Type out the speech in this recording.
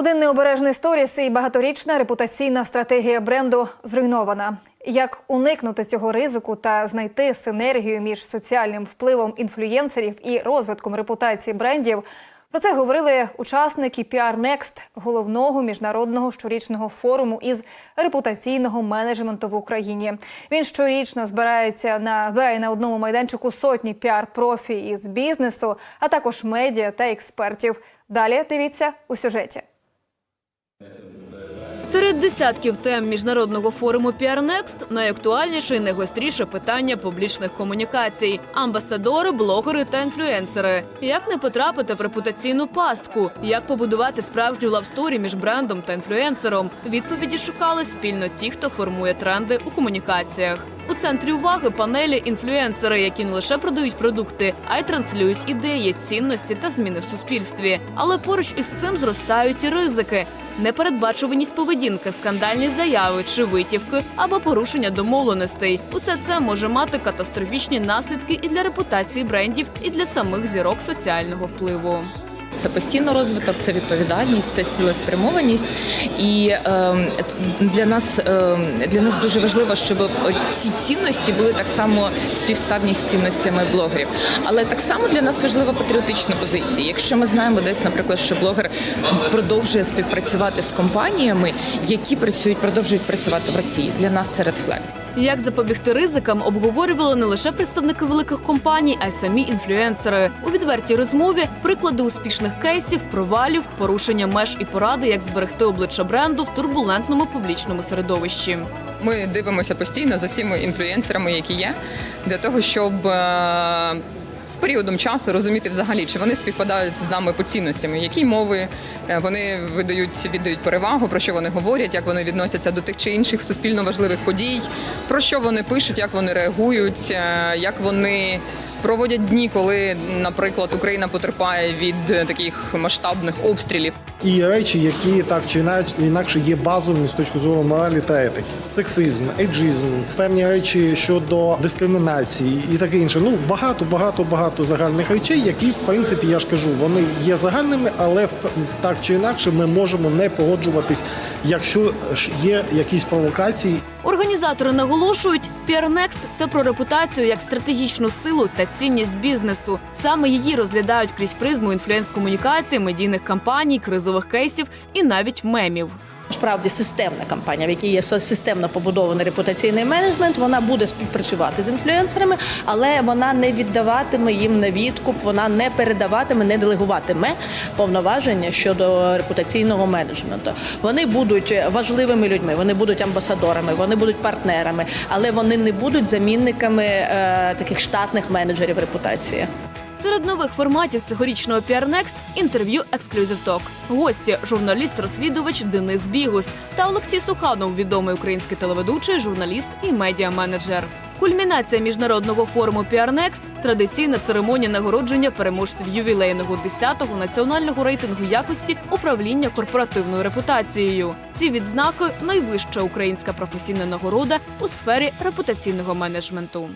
Один необережний сторіс і багаторічна репутаційна стратегія бренду зруйнована. Як уникнути цього ризику та знайти синергію між соціальним впливом інфлюєнсерів і розвитком репутації брендів? Про це говорили учасники PR Next, головного міжнародного щорічного форуму із репутаційного менеджменту в Україні. Він щорічно збирається на веї на одному майданчику сотні піар-профі із бізнесу, а також медіа та експертів. Далі дивіться у сюжеті. Серед десятків тем міжнародного форуму Next найактуальніше і найгостріше питання публічних комунікацій: амбасадори, блогери та інфлюенсери. Як не потрапити в репутаційну пастку? Як побудувати справжню лавсторі між брендом та інфлюенсером? Відповіді шукали спільно ті, хто формує тренди у комунікаціях. У центрі уваги панелі інфлюенсери, які не лише продають продукти, а й транслюють ідеї, цінності та зміни в суспільстві. Але поруч із цим зростають і ризики. Непередбачуваність поведінки, скандальні заяви чи витівки або порушення домовленостей. Усе це може мати катастрофічні наслідки і для репутації брендів, і для самих зірок соціального впливу. Це постійно розвиток, це відповідальність, це цілеспрямованість. І е, для нас е, для нас дуже важливо, щоб ці цінності були так само співставні з цінностями блогерів. Але так само для нас важлива патріотична позиція. Якщо ми знаємо десь, наприклад, що блогер продовжує співпрацювати з компаніями, які працюють, продовжують працювати в Росії. Для нас це редфлег. Як запобігти ризикам, обговорювали не лише представники великих компаній, а й самі інфлюенсери. У відвертій розмові приклади успішних кейсів, провалів, порушення меж і поради, як зберегти обличчя бренду в турбулентному публічному середовищі. Ми дивимося постійно за всіми інфлюенсерами, які є, для того, щоб е, з періодом часу розуміти взагалі, чи вони співпадають з нами по цінностями, які мови е, вони видають, віддають перевагу, про що вони говорять, як вони відносяться до тих чи інших суспільно важливих подій, про що вони пишуть, як вони реагують, е, як вони. Проводять дні, коли, наприклад, Україна потерпає від е, таких масштабних обстрілів. І речі, які так чи інакше- є базовими з точки зору моралі та етики. Сексизм, еджизм, певні речі щодо дискримінації і таке інше. Ну багато, багато, багато загальних речей, які в принципі я ж кажу, вони є загальними, але так чи інакше ми можемо не погоджуватись, якщо ж є якісь провокації Організатори наголошують, Next – це про репутацію як стратегічну силу та цінність бізнесу. Саме її розглядають крізь призму інфлюенс-комунікації, медійних кампаній, кризових кейсів і навіть мемів. Справді системна кампанія, в якій є системно побудований репутаційний менеджмент. Вона буде співпрацювати з інфлюенсерами, але вона не віддаватиме їм на відкуп, вона не передаватиме, не делегуватиме повноваження щодо репутаційного менеджменту. Вони будуть важливими людьми, вони будуть амбасадорами, вони будуть партнерами, але вони не будуть замінниками е, таких штатних менеджерів репутації. Серед нових форматів цьогорічного Next – інтерв'ю Exclusive Talk. Гості – журналіст-розслідувач Денис Бігус та Олексій Суханов, відомий український телеведучий, журналіст і медіа-менеджер. Кульмінація міжнародного форуму Next – традиційна церемонія нагородження переможців ювілейного 10-го національного рейтингу якості управління корпоративною репутацією. Ці відзнаки – найвища українська професійна нагорода у сфері репутаційного менеджменту.